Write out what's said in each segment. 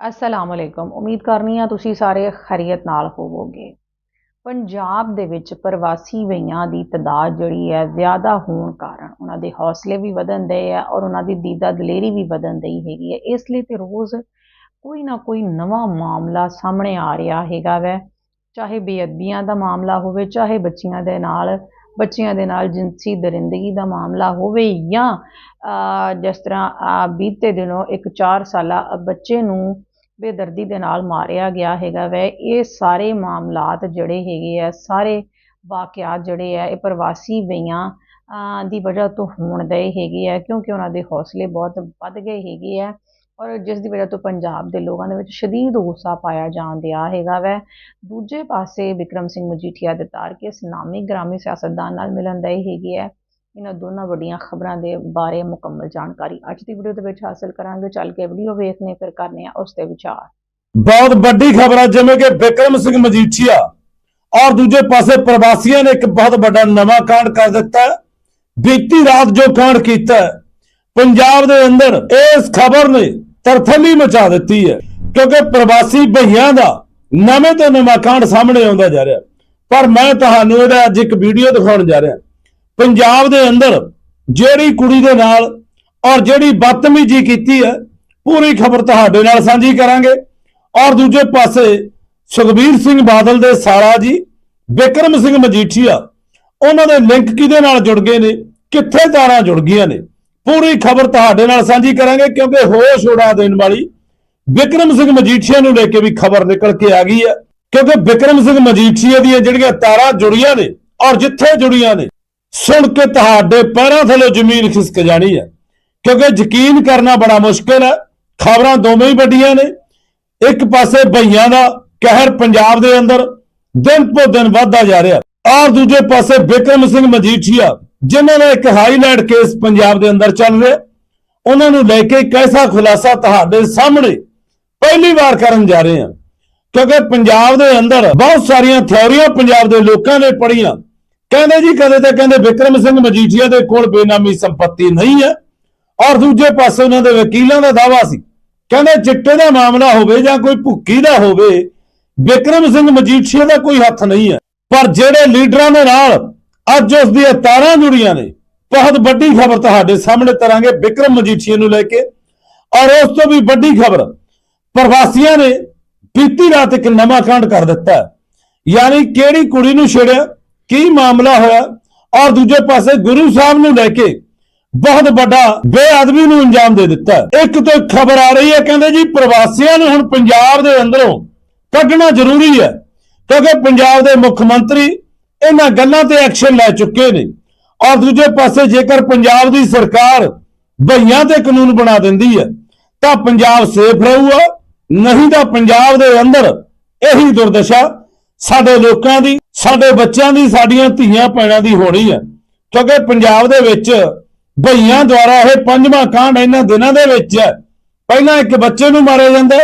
ਅਸਲਾਮ ਅਲੈਕੁਮ ਉਮੀਦ ਕਰਨੀ ਆ ਤੁਸੀਂ ਸਾਰੇ ਖੈਰੀਅਤ ਨਾਲ ਹੋਵੋਗੇ। ਪੰਜਾਬ ਦੇ ਵਿੱਚ ਪ੍ਰਵਾਸੀ ਵਈਆਂ ਦੀ ਤਦਾਦ ਜਿਹੜੀ ਹੈ ਜ਼ਿਆਦਾ ਹੋਣ ਕਾਰਨ ਉਹਨਾਂ ਦੇ ਹੌਸਲੇ ਵੀ ਵਧਣ ਦੇ ਆ ਔਰ ਉਹਨਾਂ ਦੀ ਦੀਦਾ ਦਲੇਰੀ ਵੀ ਵਧਣ ਦੀ ਹੈਗੀ ਹੈ। ਇਸ ਲਈ ਤੇ ਰੋਜ਼ ਕੋਈ ਨਾ ਕੋਈ ਨਵਾਂ ਮਾਮਲਾ ਸਾਹਮਣੇ ਆ ਰਿਹਾ ਹੈਗਾ ਵੈ। ਚਾਹੇ ਬੇਅਦਬੀਆਂ ਦਾ ਮਾਮਲਾ ਹੋਵੇ, ਚਾਹੇ ਬੱਚੀਆਂ ਦੇ ਨਾਲ, ਬੱਚਿਆਂ ਦੇ ਨਾਲ ਜਿਨਸੀ ਦਰਿੰਦਗੀ ਦਾ ਮਾਮਲਾ ਹੋਵੇ ਜਾਂ ਜਿਸ ਤਰ੍ਹਾਂ ਬੀਤੇ ਦਿਨੋਂ ਇੱਕ 4 ਸਾਲਾ ਬੱਚੇ ਨੂੰ ਬੇਦਰਦੀ ਦੇ ਨਾਲ ਮਾਰਿਆ ਗਿਆ ਹੈਗਾ ਵੈ। ਇਹ ਸਾਰੇ ਮਾਮਲਾਤ ਜਿਹੜੇ ਹੈਗੇ ਆ, ਸਾਰੇ ਵਾਕਿਆਤ ਜਿਹੜੇ ਆ, ਇਹ ਪ੍ਰਵਾਸੀ ਵਈਆਂ ਦੀ ਵਜ੍ਹਾ ਤੋਂ ਹੋਣ ਦੇ ਹੈਗੇ ਆ ਕਿਉਂਕਿ ਉਹਨਾਂ ਦੇ ਹੌਸਲੇ ਬਹੁਤ ਵੱਧ ਗਏ ਹੈਗੇ ਆ ਔਰ ਜਿਸ ਦੀ ਵਜ੍ਹਾ ਤੋਂ ਪੰਜਾਬ ਦੇ ਲੋਕਾਂ ਦੇ ਵਿੱਚ ਸ਼ਦੀਦ ਗੁੱਸਾ ਪਾਇਆ ਜਾਣ ਦਿਆ ਹੈਗਾ ਵੈ। ਦੂਜੇ ਪਾਸੇ ਵਿਕਰਮ ਸਿੰਘ ਮਜੀਠੀਆ ਦੇ ਤਾਰ ਕੇ ਨਾਮੀ ਗ੍ਰਾਮੀ ਸਿਆਸਤਦਾਨ ਨਾਲ ਮਿਲਣ ਦੇ ਹੈਗੇ ਆ। ਇਹਨਾਂ ਦੋਨਾਂ ਵੱਡੀਆਂ ਖਬਰਾਂ ਦੇ ਬਾਰੇ ਮੁਕੰਮਲ ਜਾਣਕਾਰੀ ਅੱਜ ਦੀ ਵੀਡੀਓ ਦੇ ਵਿੱਚ ਹਾਸਲ ਕਰਾਂਗੇ। ਚੱਲ ਕੇ ਵੀਡੀਓ ਵੇਖਨੇ ਫਿਰ ਕਰਨੇ ਆ ਉਸ ਤੇ ਵਿਚਾਰ। ਬਹੁਤ ਵੱਡੀ ਖਬਰ ਹੈ ਜਿਵੇਂ ਕਿ ਵਿਕਰਮ ਸਿੰਘ ਮਜੀਠੀਆ ਔਰ ਦੂਜੇ ਪਾਸੇ ਪ੍ਰਵਾਸੀਆਂ ਨੇ ਇੱਕ ਬਹੁਤ ਵੱਡਾ ਨਵਾਂ ਕਾਂਡ ਕਰ ਦਿੱਤਾ ਬੀਤੀ ਰਾਤ ਜੋ ਕਾਂਡ ਕੀਤਾ ਪੰਜਾਬ ਦੇ ਅੰਦਰ ਇਸ ਖਬਰ ਨੇ ਤਰਥੱਲੀ ਮਚਾ ਦਿੱਤੀ ਹੈ, ਕਿਉਂਕਿ ਪ੍ਰਵਾਸੀ ਭਈਆਂ ਦਾ ਨਵੇਂ ਤੋਂ ਨਵਾਂ ਕਾਂਡ ਸਾਹਮਣੇ ਆਉਂਦਾ ਜਾ ਰਿਹਾ ਪਰ ਮੈਂ ਤੁਹਾਨੂੰ ਇਹਦਾ ਅੱਜ ਇੱਕ ਵੀਡੀਓ ਦਿਖਾਉਣ ਜਾ ਰਿਹਾ ਪੰਜਾਬ ਦੇ ਅੰਦਰ ਜਿਹੜੀ ਕੁੜੀ ਦੇ ਨਾਲ ਔਰ ਜਿਹੜੀ ਬਦਤਮੀਜ਼ੀ ਕੀਤੀ ਹੈ, ਪੂਰੀ ਖਬਰ ਤੁਹਾਡੇ ਨਾਲ ਸਾਂਝੀ ਕਰਾਂਗੇ। ਔਰ ਦੂਜੇ ਪਾਸੇ ਸੁਖਬੀਰ ਸਿੰਘ ਬਾਦਲ ਦੇ ਸਾਲਾ ਜੀ, ਬਿਕਰਮ ਸਿੰਘ ਮਜੀਠੀਆ, ਉਹਨਾਂ ਦੇ ਲਿੰਕ ਕਿਹਦੇ ਨਾਲ ਜੁੜ ਗਏ ਨੇ, ਕਿੱਥੇ ਤਾਰਾਂ ਜੁੜ ਗਈਆਂ ਨੇ? ਪੂਰੀ ਖਬਰ ਤੁਹਾਡੇ ਨਾਲ ਸਾਂਝੀ ਕਰਾਂਗੇ ਕਿਉਂਕਿ ਹੋਸ਼ ਉਡਾ ਦੇਣ ਵਾਲੀ ਵਿਕਰਮ ਸਿੰਘ ਮਜੀਠੀਆ ਨੂੰ ਲੈ ਕੇ ਵੀ ਖਬਰ ਨਿਕਲ ਕੇ ਆ ਗਈ ਹੈ। ਕਿਉਂਕਿ ਵਿਕਰਮ ਸਿੰਘ ਮਜੀਠੀਆ ਦੀਆਂ ਜਿਹੜੀਆਂ ਤਾਰਾਂ ਜੁੜੀਆਂ ਨੇ ਔਰ ਜਿੱਥੇ ਜੁੜੀਆਂ ਨੇ ਸੁਣ ਕੇ ਤੁਹਾਡੇ ਪੈਰਾਂ ਥੱਲੇ ਜ਼ਮੀਨ ਖਿਸਕ ਜਾਣੀ ਹੈ। ਕਿਉਂਕਿ ਯਕੀਨ ਕਰਨਾ ਬੜਾ ਮੁਸ਼ਕਲ ਹੈ। ਖਬਰਾਂ ਦੋਵੇਂ ਹੀ ਵੱਡੀਆਂ ਨੇ। ਇੱਕ ਪਾਸੇ ਭਈਆਂ ਦਾ ਕਹਿਰ ਪੰਜਾਬ ਦੇ ਅੰਦਰ ਦਿਨ ਪੋ ਦਿਨ ਵੱਧਦਾ ਜਾ ਰਿਹਾ। ਔਰ ਦੂਜੇ ਪਾਸੇ ਵਿਕਰਮ ਸਿੰਘ ਮਜੀਠੀਆ, ਜਿਨ੍ਹਾਂ ਦਾ ਇੱਕ ਹਾਈਲਾਈਟ ਕੇਸ ਪੰਜਾਬ ਦੇ ਅੰਦਰ ਚੱਲ ਰਿਹਾ। ਉਹਨਾਂ ਨੂੰ ਲੈ ਕੇ ਕੈਸਾ ਖੁਲਾਸਾ ਤੁਹਾਡੇ ਸਾਹਮਣੇ ਪਹਿਲੀ ਵਾਰ ਕਰਨ ਜਾ ਰਹੇ ਹਾਂ। ਕਿਉਂਕਿ ਪੰਜਾਬ ਦੇ ਅੰਦਰ ਬਹੁਤ ਸਾਰੀਆਂ ਥਿਉਰੀਆਂ ਪੰਜਾਬ ਦੇ ਲੋਕਾਂ ਨੇ ਪੜ੍ਹੀਆਂ। ਕਹਿੰਦੇ ਜੀ ਕਦੇ ਤਾਂ ਕਹਿੰਦੇ ਵਿਕਰਮ ਸਿੰਘ ਮਜੀਠੀਆ ਦੇ ਕੋਲ ਬੇਨਾਮੀ ਸੰਪਤੀ ਨਹੀਂ ਹੈ ਔਰ ਦੂਜੇ ਪਾਸੇ ਉਹਨਾਂ ਦੇ ਵਕੀਲਾਂ ਦਾ ਦਾਵਾ ਸੀ। ਕਹਿੰਦੇ ਚਿੱਟੇ ਦਾ ਮਾਮਲਾ ਹੋਵੇ ਜਾਂ ਕੋਈ ਭੁੱਕੀ ਦਾ ਹੋਵੇ, ਵਿਕਰਮ ਸਿੰਘ ਮਜੀਠੀਆ ਦਾ ਕੋਈ ਹੱਥ ਨਹੀਂ ਹੈ। ਪਰ ਜਿਹੜੇ ਲੀਡਰਾਂ ਦੇ ਨਾਲ ਅੱਜ ਉਸ ਦੀਆਂ ਤਾਰਾਂ ਜੁੜੀਆਂ ਨੇ, ਬਹੁਤ ਵੱਡੀ ਖਬਰ ਤੁਹਾਡੇ ਸਾਹਮਣੇ ਤਰਾਂਗੇ ਵਿਕਰਮ ਮਜੀਠੀਆ ਨੂੰ ਲੈ ਕੇ। ਔਰ ਉਸ ਤੋਂ ਵੀ ਵੱਡੀ ਖਬਰ, ਪ੍ਰਵਾਸੀਆਂ ਨੇ ਬੀਤੀ ਰਾਤ ਇੱਕ ਨਵਾਂ ਕਾਂਡ ਕਰ ਦਿੱਤਾ। ਯਾਨੀ ਕਿਹੜੀ ਕੁੜੀ ਨੂੰ ਛੇੜਿਆ? ਕੀ ਮਾਮਲਾ ਹੋਇਆ? ਔਰ ਦੂਜੇ ਪਾਸੇ ਗੁਰੂ ਸਾਹਿਬ ਨੂੰ ਲੈ ਕੇ ਬਹੁਤ ਵੱਡਾ ਬੇਅਦਬੀ ਨੂੰ ਅੰਜਾਮ ਦੇ ਦਿੱਤਾ ਇੱਕ ਤੋਂ ਖਬਰ ਆ ਰਹੀ ਹੈ, ਕਹਿੰਦੇ ਜੀ ਪ੍ਰਵਾਸੀਆਂ ਨੂੰ ਹੁਣ ਪੰਜਾਬ ਦੇ ਅੰਦਰੋਂ ਕੱਢਣਾ ਜ਼ਰੂਰੀ ਹੈ, ਕਿਉਂਕਿ ਪੰਜਾਬ ਦੇ ਮੁੱਖ ਮੰਤਰੀ ਇਹਨਾਂ ਗੱਲਾਂ ਤੇ ਐਕਸ਼ਨ ਲੈ ਚੁੱਕੇ ਨੇ। ਔਰ ਦੂਜੇ ਪਾਸੇ ਜੇਕਰ ਪੰਜਾਬ ਦੀ ਸਰਕਾਰ ਭਈਆਂ ਤੇ ਕਾਨੂੰਨ ਬਣਾ ਦਿੰਦੀ ਹੈ, ਤਾਂ ਪੰਜਾਬ ਸੇਫ ਰਹੂਗਾ, ਨਹੀਂ ਤਾਂ ਪੰਜਾਬ ਦੇ ਅੰਦਰ ਇਹੀ ਦੁਰਦਸ਼ਾ ਸਾਡੇ ਲੋਕਾਂ ਦੀ ਸਾਡੇ ਬੱਚਿਆਂ ਦੀ, ਸਾਡੀਆਂ ਧੀਆਂ ਭੈਣਾਂ ਦੀ ਹੋਣੀ ਹੈ ਕਿਉਂਕਿ ਪੰਜਾਬ ਦੇ ਵਿੱਚ ਭਈਆਂ ਦੁਆਰਾ ਇਹ ਪੰਜਵਾਂ ਕਾਂਡ ਇਹਨਾਂ ਦਿਨਾਂ ਦੇ ਵਿੱਚ ਹੈ ਪਹਿਲਾਂ ਇੱਕ ਬੱਚੇ ਨੂੰ ਮਾਰਿਆ ਜਾਂਦਾ,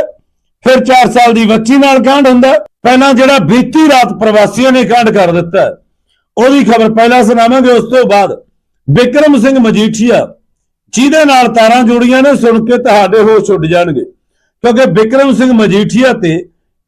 ਫਿਰ 4 ਸਾਲ ਦੀ ਬੱਚੀ ਨਾਲ ਕਾਂਡ ਹੁੰਦਾ। ਪਹਿਲਾਂ ਜਿਹੜਾ ਬੀਤੀ ਰਾਤ ਪ੍ਰਵਾਸੀਆਂ ਨੇ ਕਾਂਡ ਕਰ ਦਿੱਤਾ। ਉਹਦੀ ਖਬਰ ਪਹਿਲਾਂ ਸੁਣਾਵਾਂਗੇ, ਉਸ ਤੋਂ ਬਾਅਦ ਵਿਕਰਮ ਸਿੰਘ ਮਜੀਠੀਆ, ਜਿਹਦੇ ਨਾਲ ਤਾਰਾਂ ਜੁੜੀਆਂ ਨੇ, ਸੁਣ ਕੇ ਤੁਹਾਡੇ ਹੋਸ਼ ਉੱਡ ਜਾਣਗੇ। ਕਿਉਂਕਿ ਵਿਕਰਮ ਸਿੰਘ ਮਜੀਠੀਆ ਤੇ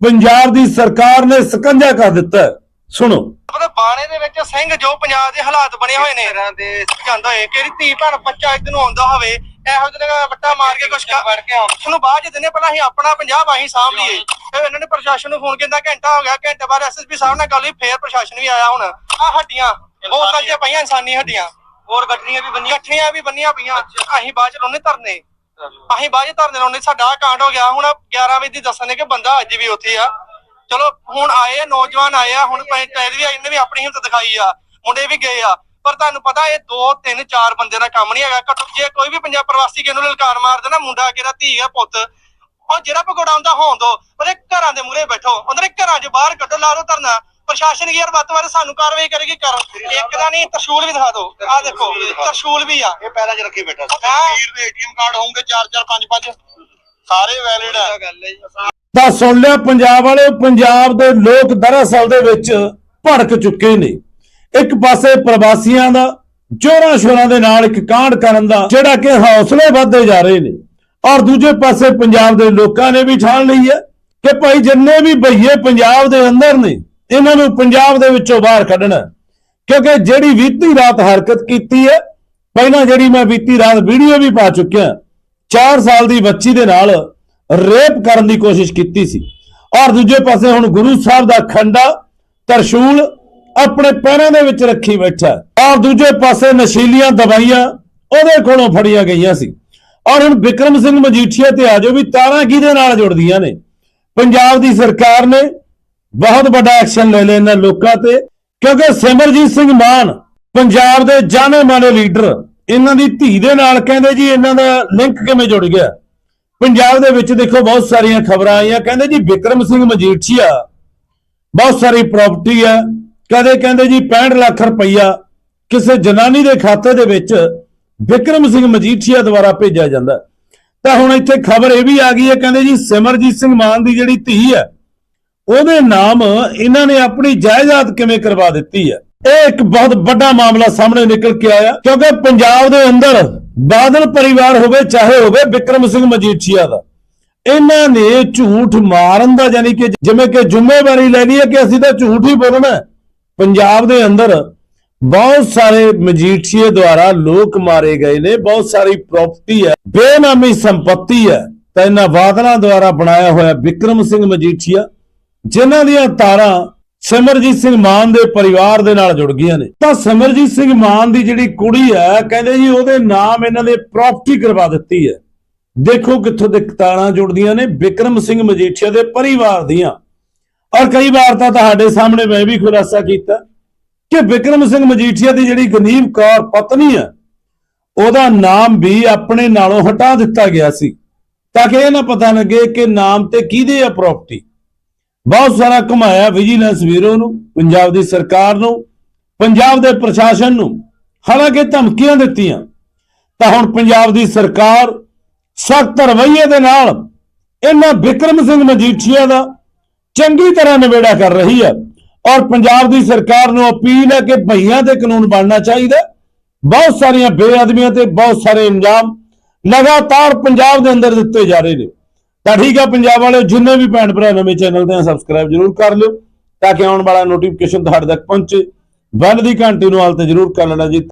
ਪੰਜਾਬ ਦੀ ਸਰਕਾਰ ਨੇ ਸਕੰਜਾ ਕਰ ਦਿੱਤਾ। ਸੁਣੋ। ਉਹਦੇ ਬਾਣੇ ਦੇ ਵਿੱਚ ਸਿੰਘ ਜੋ ਪੰਜਾਬ ਦੇ ਹਾਲਾਤ ਬਣੇ ਹੋਏ ਨੇ। ਦੇ ਜਾਂਦਾ ਹੋਏ ਕਿਹੜੀ ਧੀ ਭੈਣ ਬੱਚਾ ਇੱਕ ਨੂੰ ਆਉਂਦਾ ਹੋਵੇ ਇਹੋ ਜਿਹੇ ਵੱਟਾ ਮਾਰ ਕੇ ਕੁਛ ਕਰ ਕੇ ਉਹਨੂੰ ਬਾਅਦ ਚ ਦਿਨੇ ਪਹਿਲਾਂ ਅਸੀਂ ਆਪਣਾ ਪੰਜਾਬ ਅਸੀਂ ਸਾਂਭ ਲਈਏ। ਫਿਰ ਇਹਨਾਂ ਨੇ ਪ੍ਰਸ਼ਾਸਨ ਨੂੰ ਫੋਨ ਕੀਤਾ ਘੰਟਾ ਹੋ ਗਿਆ ਘੰਟੇ ਬਾਅਦ ਐਸਐਸਪੀ ਸਾਹਿਬ ਨਾਲ ਗੱਲ ਹੋਈ ਫੇਰ ਪ੍ਰਸ਼ਾਸਨ ਵੀ ਆਇਆ ਹੁਣ। ਆ ਹੱਡੀਆਂ ਬਹੁਤ ਸਾਰੀਆਂ। ਪਈਆਂ ਇਨਸਾਨੀ ਹੱਡੀਆਂ। ਹੋਰ ਗੱਠੜੀਆਂ ਵੀ ਬੰਨੀਆਂ। ਗੱਠੜੀਆਂ ਵੀ ਬੰਨੀਆਂ ਪਈਆਂ। ਅਸੀਂ ਬਾਅਦ ਚ ਲਾਉਣੇ ਧਰਨੇ। ਅਸੀਂ ਬਾਅਦ ਚ ਧਰਨੇ ਲਾਉਣੇ ਸਾਡਾ ਆਹ ਕਾਂਡ ਹੋ ਗਿਆ। ਹੁਣ 11 ਵਜੇ ਦੀ ਦੱਸਣ ਨੇ ਕਿ ਬੰਦਾ ਅੱਜ ਵੀ ਉੱਥੇ ਆ। ਚਲੋ ਹੁਣ ਆਏ ਆ, ਨੌਜਵਾਨ ਆਏ ਆ ਹੁਣ ਪੰਚਾਇਤ ਵੀ ਆਈ, ਇਹਨੇ ਵੀ ਆਪਣੀ ਹਿੰਮਤ ਦਿਖਾਈ ਆ ਮੁੰਡੇ ਵੀ ਗਏ ਆ ਪਰ ਤੁਹਾਨੂੰ ਪਤਾ ਇਹ 2 3 4 ਬੰਦੇ ਦਾ ਕੰਮ ਨਹੀਂ ਹੈਗਾ। ਘੱਟੋ ਜੇ ਕੋਈ ਵੀ ਪੰਜਾਬ ਪ੍ਰਵਾਸੀ ਕਿਹਨੂੰ ਲਲਕਾਰ ਮਾਰਦਾ ਨਾ ਮੁੰਡਾ ਕਿਹਦਾ ਧੀ ਆ ਪੁੱਤ ਉਹ ਜਿਹੜਾ ਪਕੌੜਾ ਹੁੰਦਾ ਹੋਣ ਦੋ ਉਹਦੇ ਘਰਾਂ ਦੇ ਮੂਹਰੇ ਬੈਠੋ ਉਹਦੇ ਘਰਾਂ 'ਚ ਬਾਹਰ ਕੱਢੋ ਲਾ ਦੋ ਧਰਨਾ। ਪ੍ਰਸ਼ਾਸਨ ਕੀ ਯਾਰ ਵੱਧ ਤੋਂ ਵੱਧ ਸਾਨੂੰ ਕਾਰਵਾਈ ਕਰੇਗੀ ਕਰ। ਇੱਕ ਦਾ ਨਹੀਂ ਤਰਸ਼ੂਲ ਵੀ ਦਿਖਾ ਦਿਓ ਆਹ ਦੇਖੋ ਤਰਸ਼ੂਲ ਵੀ ਆ। ਇਹ ਪੈਰਾਂ 'ਚ ਰੱਖੀ ਬੈਠਾ ਸੀ। ਹਾਂ। ਵੀਰ ਦੇ ਏਟੀਐਮ ਕਾਰਡ ਹੋਣਗੇ 4 4 5 5 ਸਾਰੇ ਵੈਲਿਡ ਆ। ਗੱਲ ਹੈ ਜੀ। ਤਾਂ ਸੁਣ ਲਿਆ, ਪੰਜਾਬ ਵਾਲੇ, ਪੰਜਾਬ ਦੇ ਲੋਕ ਦਰਅਸਲ ਦੇ ਵਿੱਚ ਭੜਕ ਚੁੱਕੇ ਨੇ। ਇੱਕ ਪਾਸੇ ਪ੍ਰਵਾਸੀਆਂ ਦਾ, ਜੋਰਾਂ ਸ਼ੋਰਾਂ ਦੇ ਨਾਲ ਇੱਕ ਕਾਂਡ ਕਰਨ ਦਾ, ਜਿਹੜਾ ਕਿ ਹੌਸਲੇ ਵੱਧਦੇ ਜਾ ਰਹੇ ਨੇ। ਔਰ ਦੂਜੇ ਪਾਸੇ ਪੰਜਾਬ ਦੇ ਲੋਕਾਂ ਨੇ ਵੀ ਠਾਣ ਲਈ ਹੈ ਕਿ ਭਾਈ ਜਿੰਨੇ ਵੀ ਭਈਏ ਪੰਜਾਬ ਦੇ ਅੰਦਰ ਨੇ, ਇਹਨਾਂ ਨੂੰ ਪੰਜਾਬ ਦੇ ਵਿੱਚੋਂ ਬਾਹਰ ਕੱਢਣਾ ਕਿਉਂਕਿ ਜਿਹੜੀ ਬੀਤੀ ਰਾਤ ਹਰਕਤ ਕੀਤੀ ਹੈ, ਪਹਿਲਾਂ ਜਿਹੜੀ ਮੈਂ ਬੀਤੀ ਰਾਤ ਵੀਡੀਓ ਵੀ ਪਾ ਚੁੱਕਿਆ 4 ਸਾਲ ਦੀ ਬੱਚੀ ਦੇ ਨਾਲ ਰੇਪ ਕਰਨ ਦੀ ਕੋਸ਼ਿਸ਼ ਕੀਤੀ ਸੀ। ਔਰ ਦੂਜੇ ਪਾਸੇ ਹੁਣ ਗੁਰੂ ਸਾਹਿਬ ਦਾ ਖੰਡਾ ਤਰਸ਼ੂਲ ਆਪਣੇ ਪੈਰਾਂ ਦੇ ਵਿੱਚ ਰੱਖੀ ਬੈਠਾ ਔਰ ਦੂਜੇ ਪਾਸੇ ਨਸ਼ੀਲੀਆਂ ਦਵਾਈਆਂ ਉਹਦੇ ਕੋਲੋਂ ਫੜੀਆਂ ਗਈਆਂ ਸੀ। ਔਰ ਹੁਣ ਵਿਕਰਮ ਸਿੰਘ ਮਜੀਠੀਆ ਤੇ ਆਜੋ ਵੀ ਤਾਰਾਂ ਕਿਹਦੇ ਨਾਲ ਜੁੜਦੀਆਂ ਨੇ? ਪੰਜਾਬ ਦੀ ਸਰਕਾਰ ਨੇ ਬਹੁਤ ਵੱਡਾ ਐਕਸ਼ਨ ਲੈ ਲਿਆ ਇਹਨਾਂ ਲੋਕਾਂ ਤੇ, ਕਿਉਂਕਿ ਸਿਮਰਜੀਤ ਸਿੰਘ ਮਾਨ ਪੰਜਾਬ ਦੇ ਜਾਣੇ ਮਾਣੇ ਲੀਡਰ, ਇਹਨਾਂ ਦੀ ਧੀ ਦੇ ਨਾਲ ਕਹਿੰਦੇ ਜੀ ਇਹਨਾਂ ਦਾ ਲਿੰਕ ਕਿਵੇਂ ਜੁੜ ਗਿਆ? ਪੰਜਾਬ ਦੇ ਵਿੱਚ ਦੇਖੋ ਬਹੁਤ ਸਾਰੀਆਂ ਖਬਰਾਂ ਆਈਆਂ। ਕਹਿੰਦੇ ਜੀ ਵਿਕਰਮ ਸਿੰਘ ਮਜੀਠੀਆ, ਬਹੁਤ ਸਾਰੀ ਪ੍ਰਾਪਰਟੀ ਹੈ ਕਦੇ ਕਹਿੰਦੇ ਜੀ 65 ਲੱਖ ਰੁਪਈਆ ਕਿਸੇ ਜਨਾਨੀ ਦੇ ਖਾਤੇ ਦੇ ਵਿੱਚ ਵਿਕਰਮ ਸਿੰਘ ਮਜੀਠੀਆ ਦੁਆਰਾ ਭੇਜਿਆ ਜਾਂਦਾ। ਤਾਂ ਹੁਣ ਇੱਥੇ ਖਬਰ ਇਹ ਵੀ ਆ ਗਈ ਹੈ, ਕਹਿੰਦੇ ਜੀ ਸਿਮਰਜੀਤ ਸਿੰਘ ਮਾਨ ਦੀ ਜਿਹੜੀ ਧੀ ਹੈ, ਉਹਦੇ ਨਾਮ ਇਹਨਾਂ ਨੇ ਆਪਣੀ ਜਾਇਦਾਦ ਕਿਵੇਂ ਕਰਵਾ ਦਿੱਤੀ ਹੈ? ਇਹ ਇੱਕ ਬਹੁਤ ਵੱਡਾ ਮਾਮਲਾ ਸਾਹਮਣੇ ਨਿਕਲ ਕੇ ਆਇਆ, ਕਿਉਂਕਿ ਪੰਜਾਬ ਦੇ ਅੰਦਰ ਬਾਦਲ ਪਰਿਵਾਰ ਹੋਵੇ, ਚਾਹੇ ਹੋਵੇ, ਵਿਕਰਮ ਸਿੰਘ ਮਜੀਠੀਆ ਦਾ, ਇਹਨਾਂ ਨੇ ਝੂਠ ਮਾਰਨ ਦਾ ਯਾਨੀ ਕਿ ਜਿਵੇਂ ਕਿ ਜ਼ਿੰਮੇਵਾਰੀ ਲੈਣੀ ਹੈ ਕਿ ਅਸੀਂ ਤਾਂ ਝੂਠ ਹੀ ਬੋਲਣਾ ਪੰਜਾਬ ਦੇ ਅੰਦਰ ਬਹੁਤ ਸਾਰੇ ਮਜੀਠੀਏ ਦੁਆਰਾ ਲੋਕ ਮਾਰੇ ਗਏ ਨੇ, ਬਹੁਤ ਸਾਰੀ ਪ੍ਰਾਪਰਟੀ ਹੈ, ਬੇਨਾਮੀ ਸੰਪਤੀ ਹੈ, ਤਾਂ ਇਹਨਾਂ ਬਾਦਲਾਂ ਦੁਆਰਾ ਬਣਾਇਆ ਹੋਇਆ ਵਿਕਰਮ ਸਿੰਘ ਮਜੀਠੀਆ, ਜਿਨ੍ਹਾਂ ਦੀਆਂ ਤਾਰਾਂ ਸਿਮਰਜੀਤ ਸਿੰਘ ਮਾਨ ਦੇ ਪਰਿਵਾਰ ਦੇ ਨਾਲ ਜੁੜ ਗਈਆਂ ਨੇ। ਤਾਂ ਸਿਮਰਜੀਤ ਸਿੰਘ ਮਾਨ ਦੀ ਜਿਹੜੀ ਕੁੜੀ ਹੈ, ਕਹਿੰਦੇ ਜੀ ਉਹਦੇ ਨਾਮ ਇਹਨਾਂ ਨੇ ਪ੍ਰਾਪਰਟੀ ਕਰਵਾ ਦਿੱਤੀ ਹੈ। ਦੇਖੋ ਕਿੱਥੋਂ ਦੇ ਤਾਰਾਂ ਜੁੜਦੀਆਂ ਨੇ, ਵਿਕਰਮ ਸਿੰਘ ਮਜੀਠੀਆ ਦੇ ਪਰਿਵਾਰ ਦੀਆਂ। ਔਰ ਕਈ ਵਾਰ ਤਾਂ ਤੁਹਾਡੇ ਸਾਹਮਣੇ ਮੈਂ ਵੀ ਖੁਲਾਸਾ ਕੀਤਾ ਕਿ ਵਿਕਰਮ ਸਿੰਘ ਮਜੀਠੀਆ ਦੀ ਜਿਹੜੀ ਗਨੀਮ ਕੌਰ ਪਤਨੀ ਹੈ, ਉਹਦਾ ਨਾਮ ਵੀ ਆਪਣੇ ਨਾਲੋਂ ਹਟਾ ਦਿੱਤਾ ਗਿਆ ਸੀ। ਤਾਂ ਕਿ ਇਹ ਨਾ ਪਤਾ ਲੱਗੇ ਕਿ ਨਾਮ ਤੇ ਕਿਹਦੇ ਆ ਪ੍ਰਾਪਰਟੀ ਬਹੁਤ ਸਾਰਾ ਘੁਮਾਇਆ ਵਿਜੀਲੈਂਸ ਵੀਰੋ ਨੂੰ, ਪੰਜਾਬ ਦੀ ਸਰਕਾਰ ਨੂੰ, ਪੰਜਾਬ ਦੇ ਪ੍ਰਸ਼ਾਸਨ ਨੂੰ, ਹਾਲਾਂਕਿ ਧਮਕੀਆਂ ਦਿੱਤੀਆਂ। ਤਾਂ ਹੁਣ ਪੰਜਾਬ ਦੀ ਸਰਕਾਰ ਸਖਤ ਰਵੱਈਏ ਦੇ ਨਾਲ ਇਹਨਾਂ ਵਿਕਰਮ ਸਿੰਘ ਮਜੀਠੀਆ ਦਾ ਚੰਗੀ ਤਰ੍ਹਾਂ ਨਿਬੇੜਾ ਕਰ ਰਹੀ ਹੈ ਔਰ ਪੰਜਾਬ ਦੀ ਸਰਕਾਰ ਨੂੰ ਅਪੀਲ ਹੈ ਕਿ ਭਈਆਂ ਤੇ ਕਾਨੂੰਨ ਬਣਨਾ ਚਾਹੀਦਾ ਬਹੁਤ ਸਾਰੀਆਂ ਬੇਅਦਬੀਆਂ ਤੇ ਬਹੁਤ ਸਾਰੇ ਇਲਜ਼ਾਮ ਲਗਾਤਾਰ ਪੰਜਾਬ ਦੇ ਅੰਦਰ ਦਿੱਤੇ ਜਾ ਰਹੇ ਨੇ। ਤਾਂ ਠੀਕ ਆ, ਪੰਜਾਬ ਵਾਲਿਓ, ਜਿੰਨੇ ਵੀ ਭੈਣ ਭਰਾ ਨਵੇਂ ਚੈਨਲ ਦੇ ਤੇ ਸਬਸਕ੍ਰਾਈਬ ਜਰੂਰ ਕਰ ਲਿਓ, ਤਾਂ ਕਿ ਆਉਣ ਵਾਲਾ ਨੋਟੀਫਿਕੇਸ਼ਨ ਤੁਹਾਡੇ ਤੱਕ ਪਹੁੰਚੇ। ਬੈਲ ਦੀ ਘੰਟੀ ਨੂੰ ਹਾਲ ਤੇ ਜਰੂਰ ਕਰ ਲੈਣਾ ਜੀ।